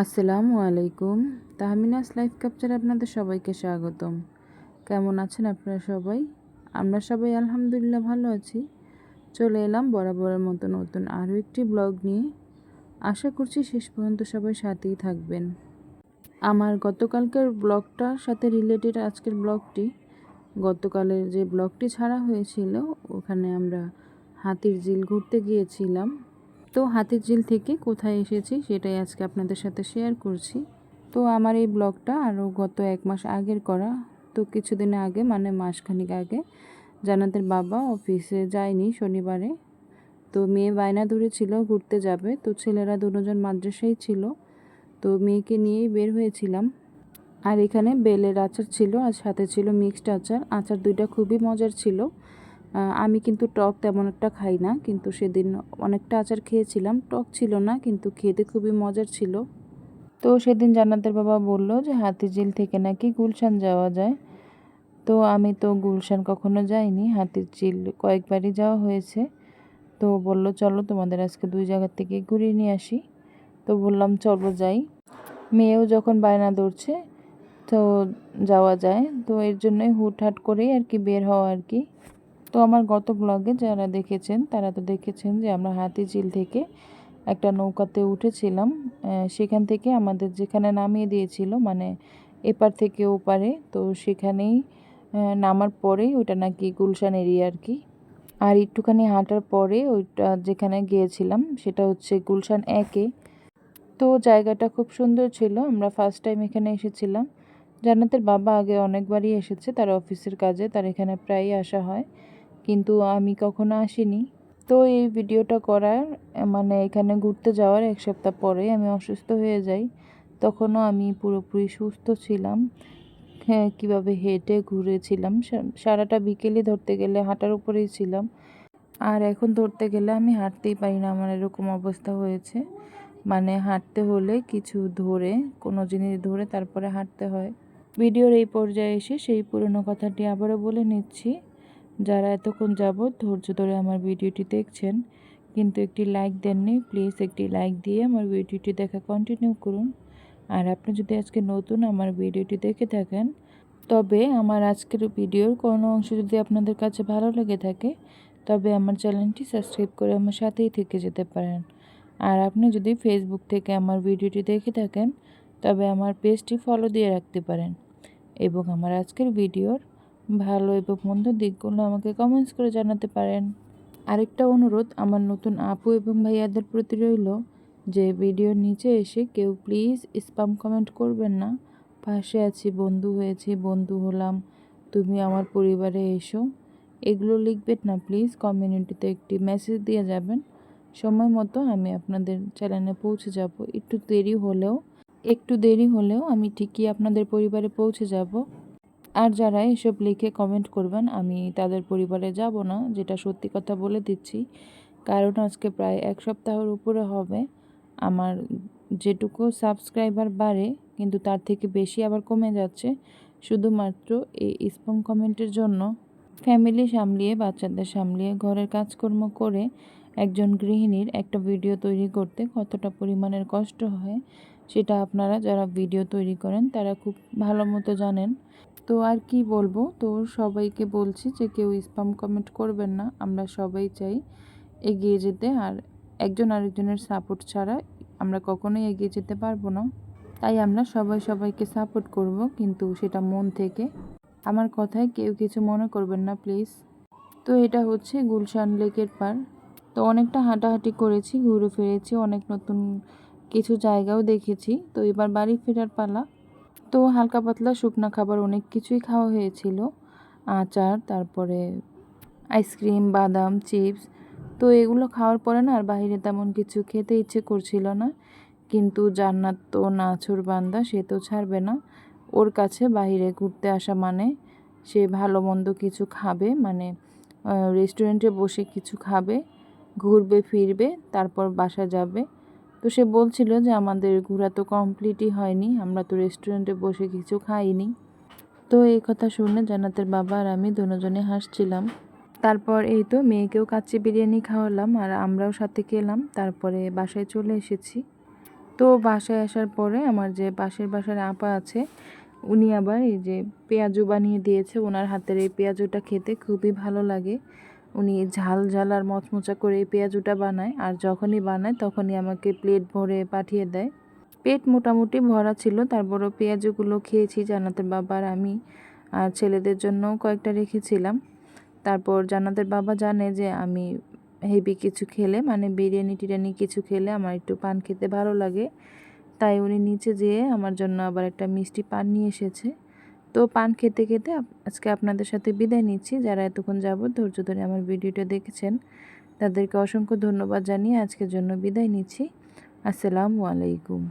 আসসালামু আলাইকুম। তাহমিনাস লাইফ ক্যাপচারে আপনাদের সবাইকে স্বাগতম। কেমন আছেন আপনারা সবাই? আমরা সবাই আলহামদুলিল্লাহ ভালো আছি। চলে এলাম বরাবরের মতো নতুন আরও একটি ব্লগ নিয়ে। আশা করছি শেষ পর্যন্ত সবাই সাথেই থাকবেন। আমার গতকালকের ব্লগটার সাথে রিলেটেড আজকের ব্লগটি, গতকালের যে ব্লগটি ছাড়া হয়েছিল, ওখানে আমরা হাতির ঝিল ঘুরতে গিয়েছিলাম। তো হাতের ঝিল থেকে কোথায় এসেছি সেটাই আজকে আপনাদের সাথে শেয়ার করছি। তো আমার এই ব্লগটা আরও গত এক মাস আগের করা। তো কিছুদিন আগে মানে মাসখানিক আগে জানাতের বাবা অফিসে যায়নি শনিবারে। তো মেয়ে বায়না দূরে ছিল, ঘুরতে যাবে। তো ছেলেরা দুজন মাদ্রাসাই ছিল। তো মেয়েকে নিয়েই বের হয়েছিলাম। আর এখানে বেলের আচার ছিল আর সাথে ছিল মিক্সড আচার। আচার দুইটা খুবই মজার ছিল। আমি কিন্তু টক তেমন একটা খাই না, কিন্তু সেদিন অনেকটা আচার খেয়েছিলাম। টক ছিল না, কিন্তু খেতে খুবই মজার ছিল। তো সেদিন জান্নাতের বাবা বলল যে, হাতিঝিল থেকে নাকি গুলশান যাওয়া যায়। তো আমি তো গুলশান কখনো যাইনি হাতির ঝিল কয়েকবারই যাওয়া হয়েছে। তো বলল, চলো তোমাদের আজকে দুই জায়গা থেকে ঘুরিয়ে নিয়ে আসি। তো বললাম, চলো যাই। মেয়েও যখন বায়না ধরছে, তো যাওয়া যায়। তো এর জন্যই হুটহাট করেই আর কি বের হওয়া আর কি। তো আমার গত ব্লগে যারা দেখেছেন, তারা তো দেখেছেন যে আমরা হাতিঝিল থেকে একটা নৌকাতে উঠেছিলাম। সেখান থেকে আমাদের যেখানে নামিয়ে দিয়েছিল মানে এপার থেকে ওপারে, তো সেখানেই নামার পরেই ওইটা নাকি গুলশান এরিয়া আর কি। আর একটুখানি হাঁটার পরে ওইটা যেখানে গিয়েছিলাম, সেটা হচ্ছে গুলশান একে। তো জায়গাটা খুব সুন্দর ছিল, আমরা ফার্স্ট টাইম এখানে এসেছিলাম। জান্নাতের বাবা আগে অনেকবারই এসেছে, তার অফিসের কাজে, তার এখানে প্রায়ই আসা হয়। কিন্তু আমি কখনো আসিনি। তো এই ভিডিওটা করার মানে এখানে ঘুরতে যাওয়ার এক সপ্তাহ পরে আমি অসুস্থ হয়ে যাই, তখনও আমি পুরোপুরি সুস্থ ছিলাম। হ্যাঁ কীভাবে হেঁটে ঘুরেছিলাম সারাটা বিকেলে ধরতে গেলে হাঁটার উপরেই ছিলাম। আর এখন ধরতে গেলে আমি হাঁটতেই পারি না, আমার এরকম অবস্থা হয়েছে। মানে হাঁটতে হলে কিছু ধরে, কোনো জিনিস ধরে তারপরে হাঁটতে হয়। ভিডিওর এই পর্যায়ে এসে সেই পুরনো কথাটি আবারও বলে নিচ্ছি। যারা এতক্ষণ যাবৎ ধৈর্য ধরে আমার ভিডিওটি দেখছেন, কিন্তু একটি লাইক দেননি প্লিজ একটি লাইক দিয়ে আমার ভিডিওটি দেখা কন্টিনিউ করুন। আর আপনি যদি আজকে নতুন আমার ভিডিওটি দেখে থাকেন, তবে আমার আজকের ভিডিওর কোনো অংশ যদি আপনাদের কাছে ভালো লেগে থাকে, তবে আমার চ্যানেলটি সাবস্ক্রাইব করে আমার সাথেই থেকে যেতে পারেন। আর আপনি যদি ফেসবুক থেকে আমার ভিডিওটি দেখে থাকেন, তবে আমার পেজটি ফলো দিয়ে রাখতে পারেন। এবং আমার আজকের ভিডিওর ভালো এবং মন্দ দিকগুলো আমাকে কমেন্টস করে জানাতে পারেন। আরেকটা অনুরোধ, আমার নতুন আপু এবং ভাইয়াদের প্রতি রইল যে ভিডিওর নিচে এসে কেউ প্লিজ স্পাম কমেন্ট করবেন না। পাশে আছি, বন্ধু হয়েছি, বন্ধু হলাম, তুমি আমার পরিবারে এসো। এগুলো লিখবেন না প্লিজ কমিউনিটিতে একটি মেসেজ দিয়ে যাবেন। সময় মতো আমি আপনাদের চ্যানেলে পৌঁছে যাব। একটু দেরি হলেও, একটু দেরি হলেও আমি ঠিকই আপনাদের পরিবারে পৌঁছে যাব। আর যারা এসব লিখে কমেন্ট করবেন, আমি তাদের পরিবারে যাব না, যেটা সত্যি কথা বলে দিচ্ছি। কারণ আজকে প্রায় এক সপ্তাহের উপরে হবে। আমার যেটুকু সাবস্ক্রাইবার বাড়ে, কিন্তু তার থেকে বেশি আবার কমে যাচ্ছে। শুধুমাত্র এই স্পম কমেন্টের জন্য ফ্যামিলি সামলিয়ে, বাচ্চাদের সামলিয়ে, ঘরের কাজকর্ম করে একজন গৃহিণীর একটা ভিডিও তৈরি করতে কতটা পরিমাণের কষ্ট হয়, সেটা আপনারা যারা ভিডিও তৈরি করেন, তারা খুব ভালো মতো জানেন। তো আর কি বলব? তো সবাইকে বলছি যে কেউ স্পাম কমেন্ট করবেন না, আমরা সবাই চাই এগিয়ে যেতে। আর একজন আরেকজনের সাপোর্ট ছাড়া আমরা কখনোই এগিয়ে যেতে পারব না। তাই আমরা সবাই সবাইকে সাপোর্ট করব, কিন্তু সেটা মন থেকে। আমার কথায় কেউ কিছু মনে করবেন না প্লিজ তো এটা হচ্ছে গুলশান লেকের পার। তো অনেকটা হাঁটাহাঁটি করেছি, ঘুরে ফিরেছি, অনেক নতুন কিছু জায়গাও দেখেছি। তো এবার বাড়ি ফেরার পালা। তো হালকা পাতলা শুকনো খাবার অনেক কিছুই খাওয়া হয়েছিল। আচার, তারপরে আইসক্রিম, বাদাম, চিপস, তো এগুলো খাওয়ার পরে না আর বাইরে তেমন কিছু খেতে ইচ্ছে করছিল না। কিন্তু জান্নাত তো নাছুর বান্দা, সে তো ছাড়বে না। ওর কাছে বাইরে ঘুরতে আসা মানে সে ভালো মন্দ কিছু খাবে মানে রেস্টুরেন্টে বসে কিছু খাবে, ঘুরবে, ফিরবে, তারপর বাসা যাবে। তো সে বলছিল যে আমাদের ঘোরা তো কমপ্লিটই হয়নি, আমরা তো রেস্টুরেন্টে বসে কিছু খাইনি। তো এই কথা শুনে জান্নাতের বাবা আর আমি দুজনে হাসছিলাম। তারপর এই তো মেয়েকেও কাচ্চি বিরিয়ানি খাওয়ালাম আর আমরাও সাথে খেলাম, তারপরে বাসায় চলে এসেছি। তো বাসায় আসার পরে আমার যে পাশের বাসার আপা আছে, উনি আবার এই যে পেঁয়াজু বানিয়ে দিয়েছে ওনার হাতের এই পেঁয়াজুটা খেতে খুবই ভালো লাগে। উনি ঝাল ঝাল আর মচমচা করে পেঁয়াজুটা বানায়, আর যখনই বানায় তখনই আমাকে প্লেট ভরে পাঠিয়ে দেয়। পেট মোটামুটি ভরা ছিল, তারপরও পেঁয়াজগুলো খেয়েছি, জান্নাতের বাবার, আমি আর ছেলেদের জন্য কয়েকটা রেখেছিলাম। তারপর জান্নাতের বাবা জানে যে আমি হেভি কিছু খেলে মানে বিরিয়ানি টিরিয়ানি কিছু খেলে আমার একটু পান খেতে ভালো লাগে। তাই উনি নিচে যেয়ে আমার জন্য আবার একটা মিষ্টি পান নিয়ে এসেছে। তো পান খেতে খেতে আজকে আপনাদের সাথে বিদায় নিচ্ছি। যারা এতক্ষণ যাব ধৈর্য ধরে আমার ভিডিওটা দেখেছেন, তাদেরকে অসংখ্য ধন্যবাদ জানিয়ে আজকের জন্য বিদায় নিচ্ছি। আসসালামু আলাইকুম।